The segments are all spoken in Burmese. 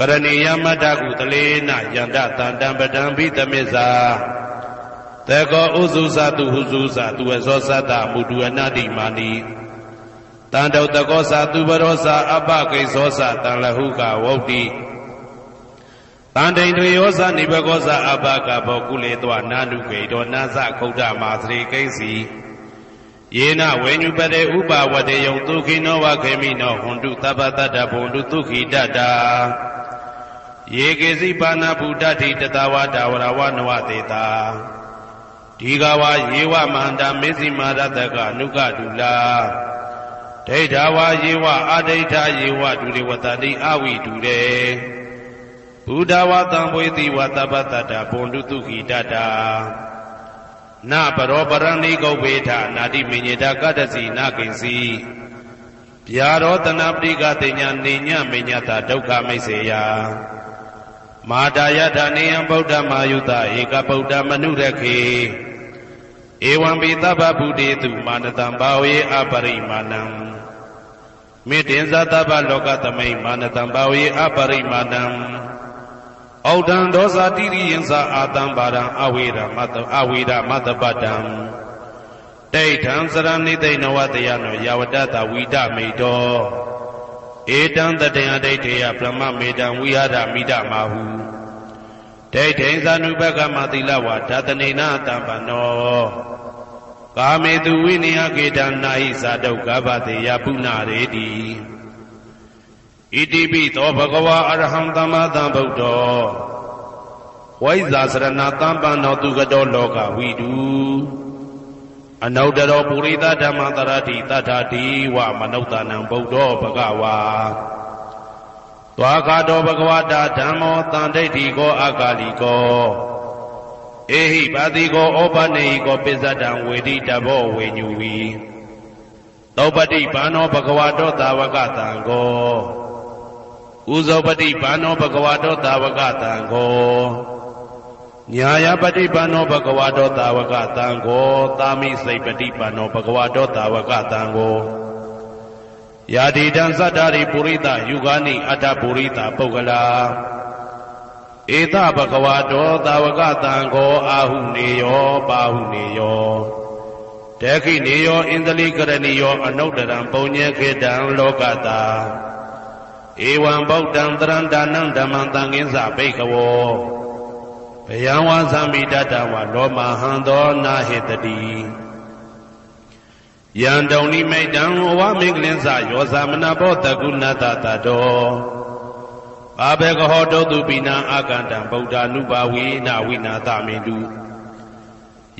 ကရဏီယမတ္တကုတလေနယန္တတန္တံပဒံဘိတမစ္ဆာတေကောဥစုသတုဟုစုသသူဝဇောသတ္တမုတုအနတ္တိမာနိတန္တုတကောသသူဘရောသအပကိသောသတံလဟုကဝုတ်တိတန်တိန်တွေယောဇနိဘကောဇအပကဘောကုလေတောနာနုကေတောနာဇခုဒ္ဓမာသရေကိစီယေနဝေညုပတေဥပဝတေယုံဒုခိနောဝခေမိနောဟွန်တုသဗ္ဗတတ္တဘုံတုဒုခိတတ္တာ ယေကေစီပါဏဗုဒ္ဓတိတတဝါတာဝရဝနဝတေတာဒီကဝါယေဝမန္တမေဇိမာရတကအနုကဒုလာဒိဋ္ဌာဝါယေဝအဒိဋ္ဌာယေဝဒုရေဝတတိအဝိဒုရေဘုဒ္ဓဝါတံဘွေတိဝတပ္ပတတ္တဘုံတုတုခိတတ္တာနပရောပရဏိကုတ်ဝေထနာတိမေညတာကတ္တစီနာကိဉ္စီဗျာရောတနာပရိကတိညာနေညမေညတာဒုက္ခမိတ်စေယ မာတာယထာနေယံဗုဒ္ဓမာယုတဧကဗုဒ္ဓမနုရခေဧဝံပိသဗ္ဗဗုတေတုမာနတံဘာဝေအပရိမာဏံမေတ္တင်ဇသဗ္ဗလောကသမိမာနတံဘာဝေအပရိမာဏံဩဒံဒောဇာတိရိယံသာအာတံပါရံအဝေရမတအဝေရမတပတံတိဋ္ဌံစရဏိသိဏဝတယနောယဝတတဝိဒမိတောဧတံတတယဒိဋ္ဌေယပရမမေတံဝိဟာရမိဒမာဟု ဒိဋ္ဌိသ ानु ဘကမသီလဝါဓတနေနာတံပနောကာမေတုဝိနယကေတနာဟိသာဒုက္ခပတေယပုဏ္ဏရေတိဣတိပိသောဘဂဝါအရဟံသမ္မာသမ္ဗုဒ္ဓောဝိဇာစရဏတံပန္နောသူကတောလောကဝိတုအနုတ္တရောပုရိသဓမ္မတရတိတတ္ထာတိဝမနုဿနံဗုဒ္ဓောဘဂဝါ သွားခါတော်ဘဂဝတာဓမ္မောတန်ဒိဋ္ဌိကောအကာလီကောအေဟိပါတိကောဩပနေဟိကောပိစ္ဆတံဝေတိတဘောဝေညူဝီသောပတိဘာနောဘဂဝတောတာဝကတံကောဥဇောပတိဘာနောဘဂဝတောတာဝကတံကောညာယပတိဘာနောဘဂဝတောတာဝကတံကောသာမိစိတ်ပတိဘာနောဘဂဝတောတာဝကတံကော ယာတိတံသတ္တာရိပုရိသယုဂာနိအတ္တပုရိသပုဂ္ဂလာဧတဘဂဝတောတာဝကတံကောအာဟုနေယောပါဟုနေယောတေခိနေယောဣန္ဒလိကရဏီယောအနုတ္တရံပုံညေခေတံလောကတာဧဝံဗုဒ္ဓံတရံဒါနံဓမ္မံတံငင်းစာဘိကဝောဘယံဝါသမိတတဝလောမဟံသောနာဟေတတိ ယံတုံနိမိတ်တံဝမင်္ဂလင်းစယောဇာမနဘောတကုဏတတတောဘာဘေကဟောတုတုပိနာအာကန္တံဗုဒ္ဓ ानु ဘာဝေနဝိနာသမင်တု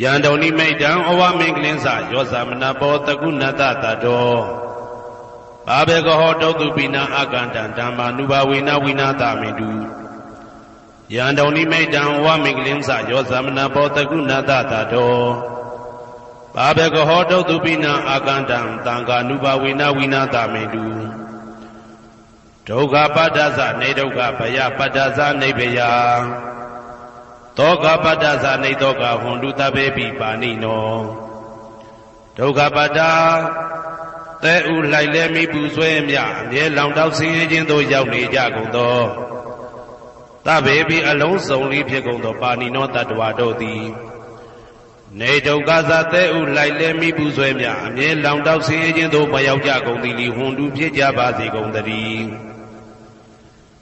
ယံတုံနိမိတ်တံအဝမင်္ဂလင်းစယောဇာမနဘောတကုဏတတတောဘာဘေကဟောတုတုပိနာအာကန္တံဓမ္မာနုဘာဝေနဝိနာသမင်တုယံတုံနိမိတ်တံဝမင်္ဂလင်းစယောဇာမနဘောတကုဏတတတော ဘာဘေကဟောတုတ်သူပိနာအာကန္တံတံဃာနုဘဝေနဝိနာတမေတုဒုက္ခပတ္တသနေဒုက္ခဘယပတ္တသနေဘယသောကပတ္တသနေသောကဟွန်တုတပေပိပါဏိနောဒုက္ခပတ္တသဲဥလိုက်လဲမိပူဆွဲမြအမြဲလောင်တောက်ဆင်းရဲခြင်းသို့ရောက်နေကြကုန်သောတပေပိအလုံးစုံလေးဖြစ်ကုန်သောပါဏိနောတတ္တဝါတို့သည် နေဒုက္ခသတဲ့ဥလိုက်လဲမိပူဆွဲမြအမြဲလောင်တောက်ဆင်းရဲခြင်းသို့မရောက်ကြကုန်သည်လီဟွန်တူဖြစ်ကြပါစေကုန်သတည်း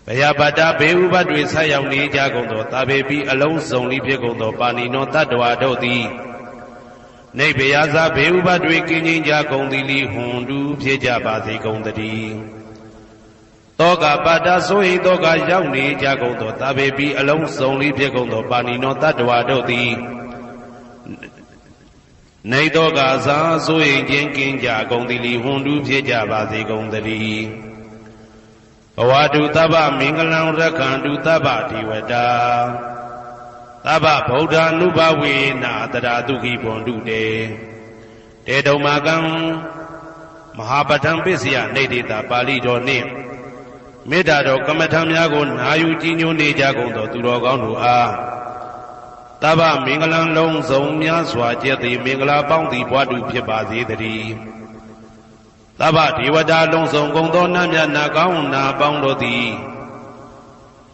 ဘယပတ္တဘေဥပတွေဆက်ရောက်နေကြကုန်သောတာဘေပိအလုံးစုံလိဖြစ်ကုန်သောပါဏိနောတတ္တဝါတို့သည်နေဘယသာဘေဥပတွေကင်းချင်းကြကုန်သည်လီဟွန်တူဖြစ်ကြပါစေကုန်သတည်းတောကပတ္တဆိုဟိတောကရောက်နေကြကုန်သောတာဘေပိအလုံးစုံလိဖြစ်ကုန်သောပါဏိနောတတ္တဝါတို့သည် နေတော့ကစားဆိုရင်ချင်းကင်းကြကုန်သည်လီဟွန်တူးဖြစ်ကြပါစေကုန်သတည်းဘဝတုသဗ္ဗမင်္ဂလံရက္ခန္တုသဗ္ဗဒီဝတာသဗ္ဗဗုဒ္ဓ ानु ဘဝေနာတရာတုခိဘွန်တုတေတေတုံမာကံမဟာပဋ္ဌံပစ္စယနေတိတာပါဠိတော်နှင့်မေတ္တာတော်ကမ္မထံများကိုနာယူကြည်ညိုနေကြကုန်သောသူတော်ကောင်းတို့အား တဗ္ဗမင်္ဂလံလုံးစုံများစွာကျက်သည်မင်္ဂလာပေါင်းသည်ဘွားတူဖြစ်ပါစေတည်းတဗ္ဗဒေဝတာလုံးစုံကုန်သောနတ်မြတ်နာကောင်းနာပေါင်းတို့သည်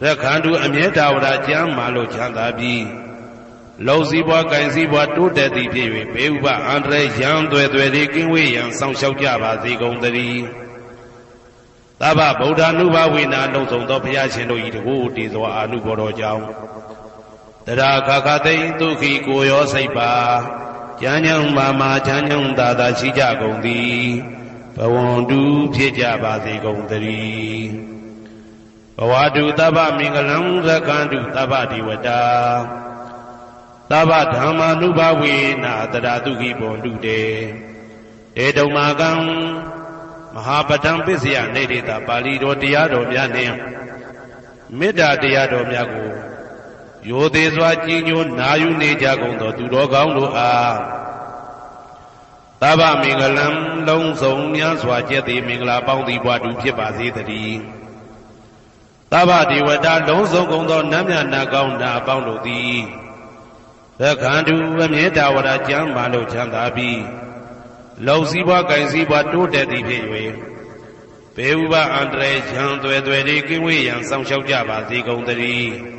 ရခန္တုအမြဲတာဝရကျမ်းမာလို့ချမ်းသာပြီးလုံစည်းပွားကင်စည်းပွားတိုးတက်သည်ဖြစ်၍ဘေဥပအန္တရာယ်ရန်သွဲသွဲလေးကင်းဝေးရန်ဆောင်ရှောက်ကြပါစေကုန်သတည်းသဗ္ဗဗုဒ္ဓ ानु ဘဝေနာလုံးစုံသောဘုရားရှင်တို့၏တကူတည်သောအာနုဘောတော်ကြောင့် တရာခခသိဒုက္ခိကိုရောစိတ်ပါကျမ်းညံမာမာချမ်းညံသာသာရှိကြကုန်သည်ဘဝန္တုဖြစ်ကြပါစေကုန်သတည်းဘဝတုတဗ္ဗမင်္ဂလံရကန္တုတဗ္ဗဒီဝတာသဗ္ဗဓမ္မာနုဘဝေနာတရာတုခိဘွန်တုတေတေတုံမာကံမဟာပဒံပစ္စယနေတိတာပါဠိတော်တရားတော်များနှင့်မေတ္တာတရားတော်များကို ယောသေးစွာကြီးညိုနာယူနေကြကုန်သောသူတော်ကောင်းတို့အားသဗ္ဗမင်္ဂလံလုံးစုံများစွာကျက်သည်မင်္ဂလာပေါင်းသည်ဘွားတူဖြစ်ပါစေတည်းသဗ္ဗဒေဝတာလုံးစုံကုန်သောနတ်မြတ်နာကောင်းနာအပေါင်းတို့သည်သက္ခန္တုအမြဲတာဝရကျမ်းမာလို့ချမ်းသာပြီးလုံစည်းပွားကင်စည်းပွားတိုးတက်သည်ဖြစ်၍ဘေဥပအန္တရာယ်ချမ်းသွဲသွဲလေးကင်းဝေးရန်စောင့်ရှောက်ကြပါစေကုန်သတည်း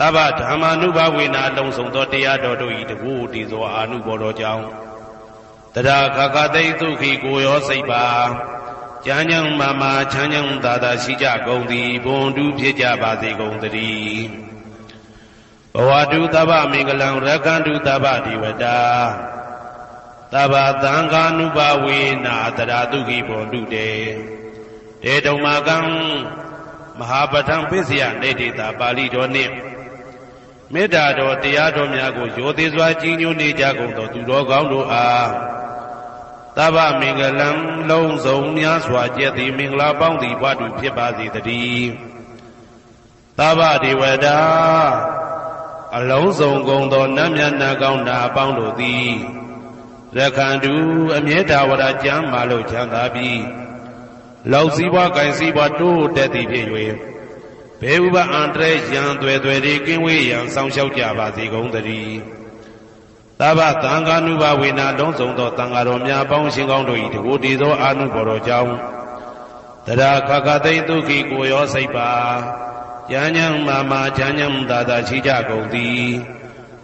သဗ္ဗဓမ္မာနုဘဝေနာအလုံးစုံသောတရားတော်တို့၏တကူတည်သောအာနုဘော်တော်ကြောင့်တရာခခသိဒုက္ခိကိုရောစိတ်ပါကျမ်းညံမာမာချမ်းညံသာသာရှိကြကုန်သည်ဘွန်တူဖြစ်ကြပါစေကုန်သတည်းဘဝတုသဗ္ဗမင်္ဂလံရကန္တုသဗ္ဗဒီဝတာသဗ္ဗသံဃာနုဘဝေနာတရာတုခိဘွန်တုတေတေတုံမာကံမဟာပဋ္ဌံပစ္စယနေတိတာပါဠိတော်နှင့် မေတ္တာတော်တရားတော်များကိုရိုသေစွာကြီးညိုနေကြကုန်သောသူတော်ကောင်းတို့အားသဗ္ဗမင်္ဂလံလုံးစုံများစွာကျက်သည်မင်္ဂလာပေါင်းသည်ဘဝတူဖြစ်ပါစေတည်းသဗ္ဗဒေဝတာအလုံးစုံကုန်သောနတ်မြတ်နာကောင်းနာအပေါင်းတို့သည်ရခန္တုအမြဲတာဝရကျမ်းမာလို့ချမ်းသာပြီးလောက်စည်းပွားကင်စည်းပွားတိုးတက်သည်ဖြစ်၍ ဘေဥပအန္တရရန်သွဲသွဲဒီကင်းဝေးရန်ဆောင်ရှောက်ကြပါစေကုန်သတည်းသဗ္ဗသံဃာနုဘဝေနာလုံးစုံသောသံဃာတော်များပေါင်းရှင်ကောင်းတို့၏တကူတည်သောအာနုဘော်တော်ကြောင့်တရာခခသိဒုက္ခိကိုရောစိတ်ပါဉာဏ်ဉာဏ်မာမာဉာဏ်ဉာဏ်သာသာရှိကြကုန်သည်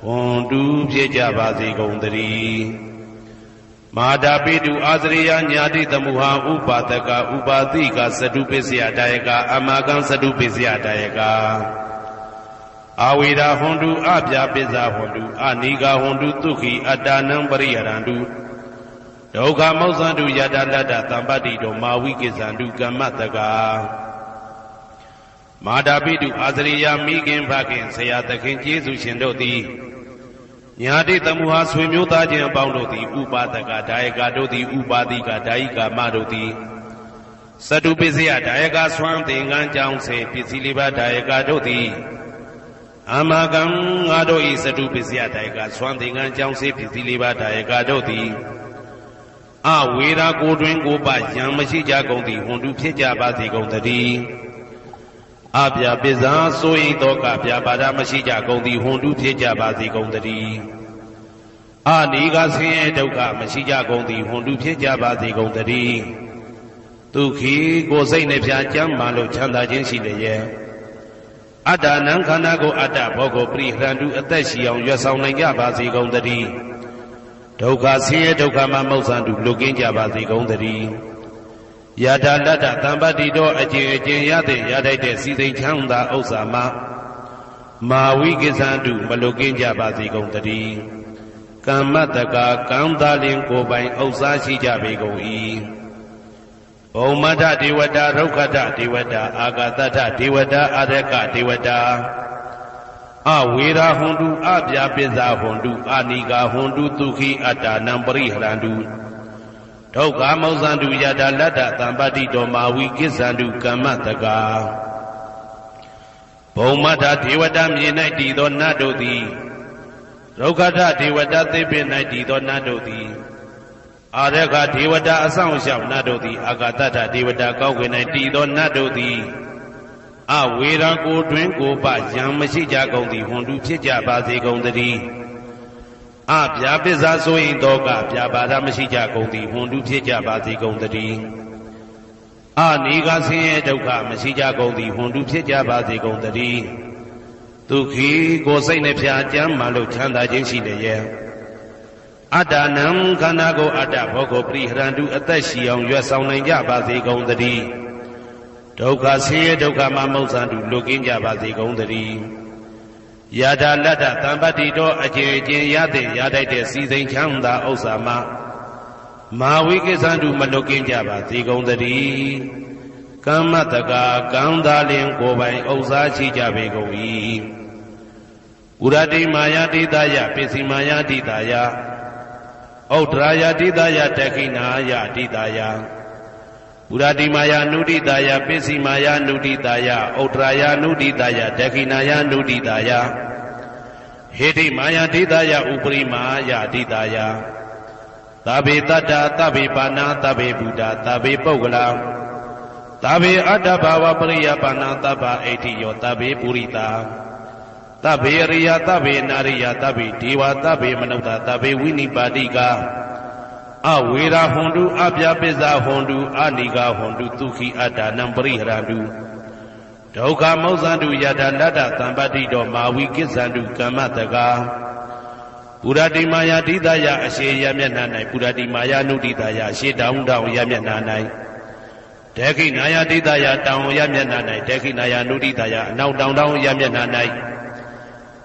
ဝန်တူဖြစ်ကြပါစေကုန်သတည်း မာတာပိတုအာသရိယညာတိတမုဟာဥပါဒကဥပါတိကသတုပစ္စယတယကအမကံသတုပစ္စယတယကအာဝေရာဟွန်တုအပြာပစ္စာဟွန်တုအနိကာဟွန်တုဒုက္ခိအတ္တနံပရိယရန္တုဒုက္ခမောဇ္ဇန္တုယတလတ္တသံပတ္တိတောမာဝိကိဇန္တုကမ္မတကာမာတာပိတုအာသရိယမိခင်ဖခင်ဆရာသခင်ကျေးဇူးရှင်တို့သည် ညာတိတမှုဟာဆွေမျိုးသားချင်းအပေါင်းတို့သည်ဥပါဒကဒါယကတို့သည်ဥပါတိကဒါယိကာမတို့သည်သတုပစ္စယဒါယကဆွမ်းသင်္ကန်းကြောင်းစေပစ္စည်းလေးပါးဒါယကတို့သည်အမကံငါတို့ဤသတုပစ္စယဒါယကဆွမ်းသင်္ကန်းကြောင်းစေပစ္စည်းလေးပါးဒါယကတို့သည်အဝေရာကိုတွင်ကိုပယံမရှိကြကုန်သည်ဟွန်တုဖြစ်ကြပါစေကုန်သတည်း အပြာပစ္စာဆိုရင်တော့ကပြာပါဒမရှိကြကုန်သည်ဟွန်တုဖြစ်ကြပါစေကုန်တည်းအာနိကဆင်းရဲဒုက္ခမရှိကြကုန်သည်ဟွန်တုဖြစ်ကြပါစေကုန်တည်းဒုက္ခိကိုစိတ်နှပြကြမ်းမှလို့ချမ်းသာခြင်းရှိလျက်အတ္တနံခန္ဓာကိုအတ္တဘောကိုပရိဟရန္တုအသက်ရှိအောင်ရွတ်ဆောင်နိုင်ကြပါစေကုန်တည်းဒုက္ခဆင်းရဲဒုက္ခမှမௌဆန္တုလွတ်ကင်းကြပါစေကုန်တည်း ယထာတတသံပတ္တိတော်အကျင့်အကျင့်ရတဲ့ရထိုက်တဲ့စီစိန်ချမ်းသာဥစ္စာမှာမာဝိကိသန္တုမလုကင်းကြပါစေကုန်တည်းကမ္မတကာကံသားလင်ကိုပိုင်ဥစ္စာရှိကြပေကုန်၏ဘုံမထဒေဝတာရုခတဒေဝတာအာဂတထဒေဝတာအာရကဒေဝတာအဝေရာဟွန်တုအပြာပိဇာဟွန်တုအာနိကာဟွန်တုဒုခိအတ္တနံပရိဟရန္တု ဒုက္ခမောဇန္တုယတာလတ္တသံပတိတော်မာဝိကိစ္ဆန္တုကမ္မတကာဘုံမထဒေဝတာမြေ၌တည်သောနတ်တို့သည်ဒုက္ခထဒေဝတာသိပင်၌တည်သောနတ်တို့သည်အာရခဒေဝတာအဆောင်ရှောက်နတ်တို့သည်အာဂတထဒေဝတာကောင်းကင်၌တည်သောနတ်တို့သည်အဝေရာကိုတွင်ကိုပယံမရှိကြကုန်သည်ဟွန်တုဖြစ်ကြပါစေကုန်သတည်း အပြာပစ္စာဆိုရင်တော့ကပြာပါဒမရှိကြကုန်သည်ဟွန်တုဖြစ်ကြပါစေကုန်တည်းအာနေကဆင်းရဲဒုက္ခမရှိကြကုန်သည်ဟွန်တုဖြစ်ကြပါစေကုန်သတည်းဒုက္ခိကိုယ်စိတ်နှဖျားကြမ်းမှလို့ချမ်းသာခြင်းရှိတယ်ရဲ့အတ္တနံခန္ဓာကိုယ်အတ္တဘောကိုပရိဟရန္တုအသက်ရှိအောင်ရွတ်ဆောင်နိုင်ကြပါစေကုန်သတည်းဒုက္ခဆင်းရဲဒုက္ခမှာမုတ်ဆန်တုလွတ်ကင်းကြပါစေကုန်သတည်း ယာဒလတ္တတံပတ္တိတော်အကျေအကျင်ရတဲ့ရတိုက်တဲ့စီစိန်ချမ်းသာဥစ္စာမှာမာဝိကိသန္တုမလွတ်ကင်းကြပါစေကုန်သတည်းကမ္မတကာကံသာလင်ကိုယ်ပိုင်ဥစ္စာရှိကြပေကုန်၏ပုရတိမာယာတိတယပစ္စည်းမာယာတိတယဩဒရာယတိတယတခိနာယတိတယ ပုရတိမာယာနုတိတယပစ္စည်းမာယာနုတိတယဩဒရာယနုတိတယတခိနာယနုတိတယဟေတိမာယာတိတယဥပရိမာယတိတယသဗ္ဗေတတ္တာသဗ္ဗေပါဏာသဗ္ဗေဘုဒ္ဓသဗ္ဗေပုဂ္ဂလာသဗ္ဗေအတ္တဘာဝပရိယပါဏာသဗ္ဗအိဋ္ဌိယောသဗ္ဗေပုရိတာသဗ္ဗေရိယသဗ္ဗေနာရိယသဗ္ဗေဒေဝသဗ္ဗေမနုဿသဗ္ဗေဝိနိပါတိက အဝေရာဟွန်တုအပြပိဇာဟွန်တုအနိကာဟွန်တုဒုခိအတ္တနံပရိဟရန္တုဒုက္ခမောဇန္တုယတလတ္တသံပတ္တိတော်မာဝိကိစ္ဆန္တုကမ္မတကာပုရတိမာယာတိတယအရှိယမျက်နှာ၌ပုရတိမာယာနုတိတယရှေတောင်းတောင်းယမျက်နှာ၌တေခိနာယာတိတယတောင်းယမျက်နှာ၌တေခိနာယာနုတိတယအနောက်တောင်းတောင်းယမျက်နှာ၌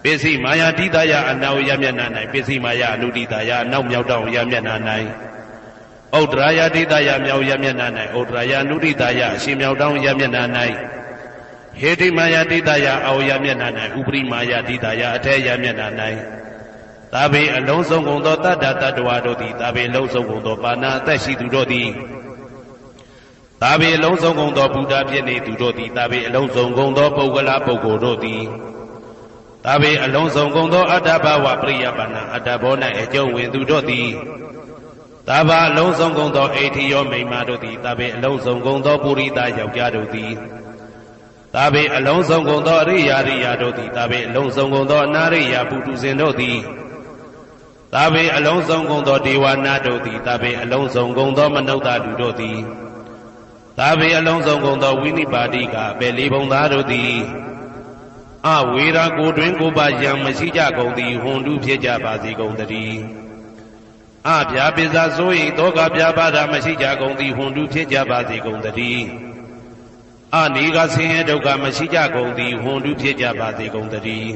ပစ္စည်းမာယာတိတယအနောက်ယမျက်နှာ၌ပစ္စည်းမာယာအနုတိတယအနောက်မြောက်တောင်းယမျက်နှာ၌ ဩဒရာယာတိတယမြောက်ယမျက်နှာ၌ဩဒရာယာနုတိတယအရှင်မြောက်တောင်းယမျက်နှာ၌ဟေတိမာယာတိတယအောယမျက်နှာ၌ဥပရိမာယာတိတယအထေယမျက်နှာ၌သာဘေအလုံးစုံကုန်သောတတ္တတတ္တဝါတို့သည်သာဘေလုံးစုံကုန်သောပါဏာအသက်ရှိသူတို့သည်သာဘေအလုံးစုံကုန်သောဘုရားဖြစ်နေသူတို့သည်သာဘေအလုံးစုံကုန်သောပုဂ္ဂလပုဂ္ဂိုလ်တို့သည်သာဘေအလုံးစုံကုန်သောအတ္တဘဝပရိယပါဏအတ္တဘော၌အကျုံးဝင်သူတို့သည် သာဘာအလုံးစုံကုန်သောအိဋ္ဌိယောမိမ္မာတို့သည်သာဘေအလုံးစုံကုန်သောပုရိသယောက်ျားတို့သည်သာဘေအလုံးစုံကုန်သောအရိယာရိယာတို့သည်သာဘေအလုံးစုံကုန်သောအနာရိယာပုထုဇဉ်တို့သည်သာဘေအလုံးစုံကုန်သောဒေဝနာတို့သည်သာဘေအလုံးစုံကုန်သောမနုဿလူတို့သည်သာဘေအလုံးစုံကုန်သောဝိနိပါတိကအပေလေးပုံသားတို့သည်အဝေရာကိုတွင်ကိုပါယံမရှိကြကုန်သည်ဟွန်တုဖြစ်ကြပါစေကုန်တည်း အဗျာပိဇာဆို၏တောကပြပါဒမရှိကြကုန်သည်ဟွန်တုဖြစ်ကြပါစေကုန်တည်းအနိကဆင်းရဲဒုက္ခမရှိကြကုန်သည်ဟွန်တုဖြစ်ကြပါစေကုန်တည်း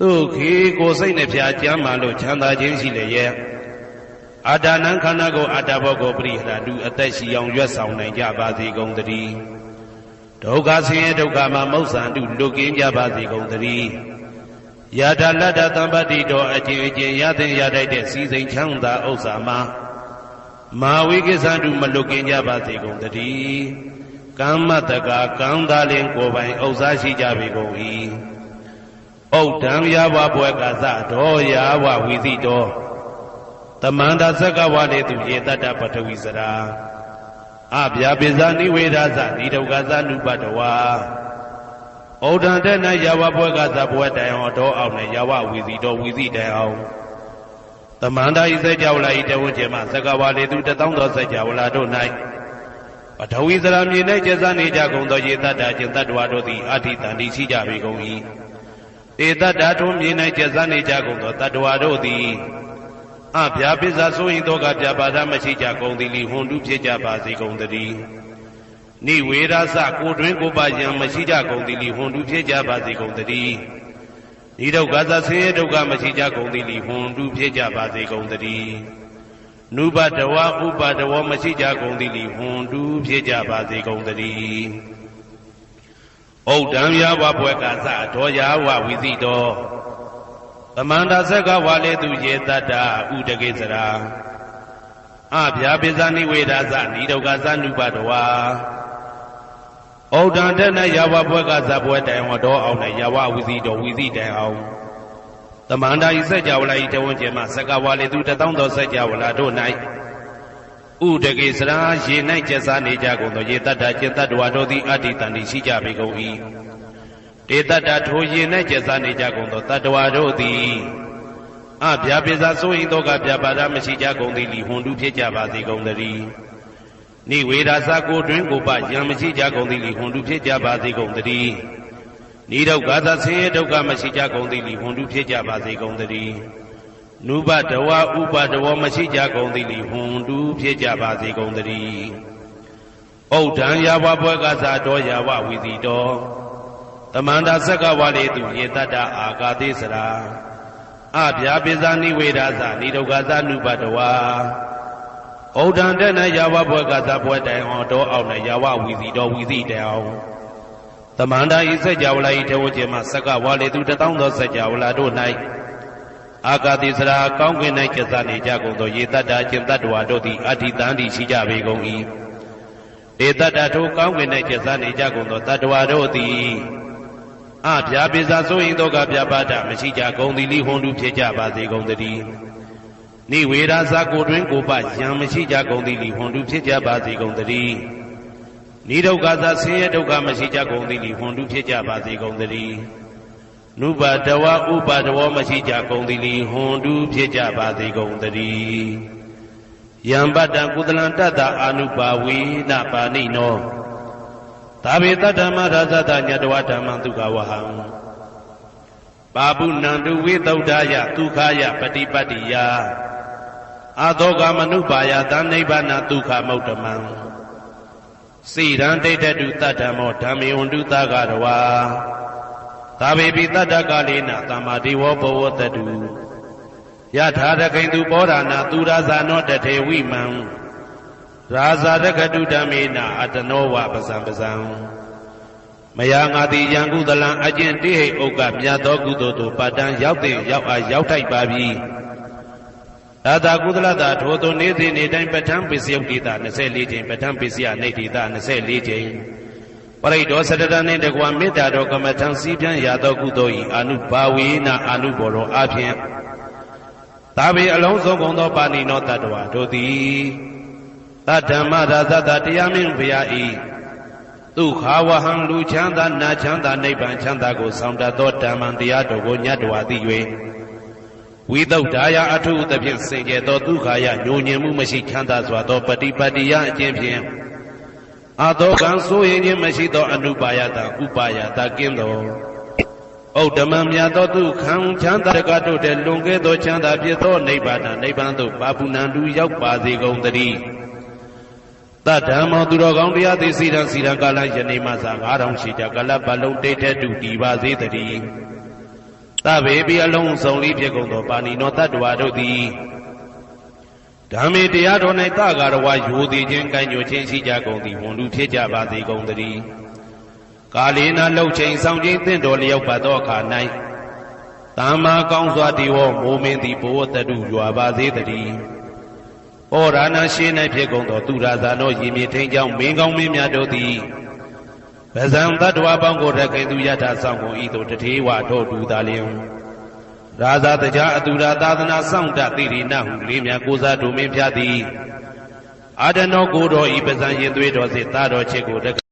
သူခေကိုစိတ်နှဖျားကြမ်းမှလို့ချမ်းသာခြင်းရှိလေရဲ့အာတာနံခန္ဓာကိုအာတာဘောကိုပရိဟရတုအသက်ရှိအောင်ရွတ်ဆောင်နိုင်ကြပါစေကုန်သတည်းဒုက္ခဆင်းရဲဒုက္ခမှာမௌဆန္တုလွတ်ကင်းကြပါစေကုန်သတည်း ယာတာလတ္တသံပတ္တိတော်အကျဉ်အကျဉ်ရတဲ့ရတိုက်တဲ့စီစိန်ချမ်းသာဥစ္စာမှာမာဝိကိသန္တုမလွတ်ကင်းကြပါစေကုန်သတည်းကမ္မတကာကံသာလင်ကိုယ်ပိုင်ဥစ္စာရှိကြပေကုန်၏ဩဒံရဝဘွယ်ကသတော်ရဝဝီစီတော်တမန္တသက္ကဝလေသူရေတတ္တပထဝီစရာအဗျာပိဇာနိဝေဒသနိဒုက္ခသနုပတဝါ ဩဒံတဲ့၌ရဝဘွယ်ကသဘွယ်တိုင်အောင်တော်အောင်နဲ့ရဝဝီစီတော်ဝီစီတိုင်အောင်တမန္တဤစေကြဝလာဤတဝန်းကျမသက္ကဝလေသူတသောသောစေကြဝလာတို့၌ပထဝီစရာမြေ၌ကျဇာနေကြကုန်သောရေတတ္တကျင်တတ္တဝါတို့သည်အာထိတန်တိရှိကြပေကုန်၏ဧတတ္တထုံးမြင်၌ကျက်စားနေကြကုန်သောတတ္တဝါတို့သည်အဗျာပိဇာဆိုရင်တော့ကပြပါဒမရှိကြကုန်သည်လီဟွန်တုဖြစ်ကြပါစေကုန်တည်း နိဝေရသကိုတွင်ကိုပါယံမရှိကြကုန်သည်လီဟွန်တုဖြစ်ကြပါစေကုန်တည်းဤဒုက္ခသဆင်းရဲဒုက္ခမရှိကြကုန်သည်လီဟွန်တုဖြစ်ကြပါစေကုန်တည်းနုပတဝဥပတဝမရှိကြကုန်သည်လီဟွန်တုဖြစ်ကြပါစေကုန်တည်းဩဒံယဝဘွယ်ကသဒောယဝဝိသိတောသမန္တာဆက်ကဝါလေသူရေတတ္တဥတကေစရာအဗျာပိဇာနိဝေဒသနိဒုက္ခသနုပတဝါ ဩဒံတဲ့၌ယဝဘွယ်ကသဘွယ်တိုင်ဝတော်အောင်နဲ့ယဝဝိသိတော်ဝိသိတိုင်အောင်သမန္တာဤစัจ java လာဤတဝန်းကျင်မှာစကဝါလေသူတသောသောစัจ java လာတို့၌ဥဒကေစရာရေ၌ကျက်စားနေကြကုန်သောရေတတ္တကျင်တတ္တဝါတို့သည်အတ္တိတန်တိရှိကြပေကုန်၏တေတတ္တထိုရေ၌ကျက်စားနေကြကုန်သောတတ္တဝါတို့သည်အဗျာပိစာဆိုရင်တော့ကဗျာပါဒမရှိကြကုန်သည်လီဟွန်တုဖြစ်ကြပါစေကုန်သတည်း နိဝေဒာသကိုတွင်ကိုပယံမရှိကြကုန်သည်လီဟွန်တုဖြစ်ကြပါစေကုန်သတည်းနိဒုက္ခသဆင်းရဲဒုက္ခမရှိကြကုန်သည်လီဟွန်တုဖြစ်ကြပါစေကုန်သတည်းနုပတဝဥပတဝမရှိကြကုန်သည်လီဟွန်တုဖြစ်ကြပါစေကုန်သတည်းဩဒံယာဝဘွဲကစားတော်ယာဝဝီစီတော်တမန္တာဆက်ကဝါလေသူယေတတ္တအာကာသေစရာအဗျာပိဇာနိဝေဒာသနိဒုက္ခသနုပတဝ ဩဒံတဲ့၌ယာဝဘွဲကစားဘွဲတိုင်အောင်တော်အောင်၌ယာဝဝီစီတော်ဝီစီတိုင်အောင်တမန္တာဤစัจ java လာဤထေဝကျေမဆက်ကဝါလေသူတထောင်သောစัจ java လာတို့၌အာကာတိစရာကောင်းကင်၌ကျက်စားနေကြကုန်သောယေတတ္တအရှင်တတ္တဝါတို့သည်အဋ္ဌိတန်တိရှိကြပေကုန်၏ဧတတ္တထိုကောင်းကင်၌ကျက်စားနေကြကုန်သောတတ္တဝါတို့သည်အဗျာပိစာဆိုရင်တော့ကဗျာပါဒမရှိကြကုန်သည်လိဟွန်တုဖြစ်ကြပါစေကုန်သတည်း နိဝေဒာဇာကိုတွင်ကိုပယံမရှိကြကုန်သည်လိဟွန်တုဖြစ်ကြပါစေကုန်သတည်းနိဒုက္ခသာဆင်းရဲဒုက္ခမရှိကြကုန်သည်လိဟွန်တုဖြစ်ကြပါစေကုန်သတည်းနုပါတဝဥပါတဝမရှိကြကုန်သည်လိဟွန်တုဖြစ်ကြပါစေကုန်သတည်းယံပတ္တံကုသလံတတ္တအာနုပါဝေနပါဏိနောသာဝေတဓမ္မရာဇတညတဝဓမ္မဒုက္ခဝဟံပါပုဏန္တုဝိသုဒ္ဓယဒုက္ခယပฏิပတ္တိယ အာသောကမနုပါယသနိဗ္ဗာနဒုက္ခမௌတမံစိရန်တိဋ္ဌတုတတ္တမောဓမ္မေဝန္တုသကရဝါသာဝေပိတတ္တကလေနသမ္မာဒေဝဘဝတတုယထာရခိန်သူပောဓာနာသူရာဇာနောတထေဝိမံရာဇာတကတုဓမ္မေနအတနောဝပဇံပဇံမယာငါတိယံကုသလံအကျင့်တိဟိဥက္ကမြတ်သောကုသိုလ်တို့ပတ္တံရောက်တဲ့ရောက်အားရောက်ထိုက်ပါပြီ သာသာကုသလတာထိုသို့နေ့စဉ်နေ့တိုင်းပဋ္ဌာန်းပစ္စယုတ်တိတာ24ချိန်ပဋ္ဌာန်းပစ္စယနေတိတာ24ချိန်ပရိဒောစတတနှင့်တကွာမေတ္တာတော်ကမ္မထံစည်းပြန်ရသောကုသိုလ်ဤအနုဘာဝေနအနုဘောရောအဖြင့်သာဝေအလုံးစုံကုန်သောပါဏိနောတတ္တဝါတို့သည်တဓမ္မရာဇတတရားမင်းဘုရားဤဒုက္ခဝဟံလူချမ်းသာနာချမ်းသာနိဗ္ဗာန်ချမ်းသာကိုဆောင်တတ်သောဓမ္မံတရားတော်ကိုညတ်တော်သိ၍ ဝိသုဒ္ဓါယအထုသဖြင့်စင်ကြယ်သောဒုက္ခယညိုညင်မှုမရှိချမ်းသာစွာသောပฏิပတ်တရားအကျင့်ဖြင့်အသောကံဆိုရင်ခြင်းမရှိသောအနုပါယတာဥပါယတာကင်းတော်ဩဓမ္မမြတ်သောဒုက္ခံချမ်းသာကတို့တဲ့လွန်ကဲသောချမ်းသာဖြစ်သောနိဗ္ဗာန်နိဗ္ဗာန်သို့ပါပုဏ္ဏတူရောက်ပါစေကုန်သတည်းတဓမ္မောသူတော်ကောင်းတရားသိစီရန်စီရန်ကာလယနေ့မှသာ9000ရှိကြကလပ်ဘလုံးတိတ်တဲ့တူတည်ပါစေတည်း သဗ္ဗေပိအလုံးစုံလေးဖြစ်ကုန်သောပါဏိနောတတ္တဝါတို့သည်ဓမ္မေတရားတော်၌တကာရဝယိုသည်ခြင်းကံ့ညွခြင်းရှိကြကုန်သည်ဝန်လူဖြစ်ကြပါစေကုန်သတည်းကာလေနာလှုပ်ချိန်ဆောင်ခြင်းတင့်တော်လျောက်ပါသောအခါ၌တာမာကောင်းစွာတည်ဝမိုးမင်းသည်ဘဝတတုရွာပါစေတည်းဩရာနာရှိ၌ဖြစ်ကုန်သောသူရာဇာနောရည်မြေထိန်ကြောင့်မင်းကောင်းမင်းများတို့သည် ဗဇံတတ္တဝပေါင်းကိုရခိုင်သူယထာဆောင်ကိုဤသို့တထေဝတို့တူသာလျင်ရာဇာတရားအတူရာသာသနာစောင့်တသိရိနဟုလေးများကိုစားတို့မင်းဖျားသည်အာဒနောကိုတော်ဤပဇံရင်သွေးတော်စေသားတော်ချစ်ကိုတ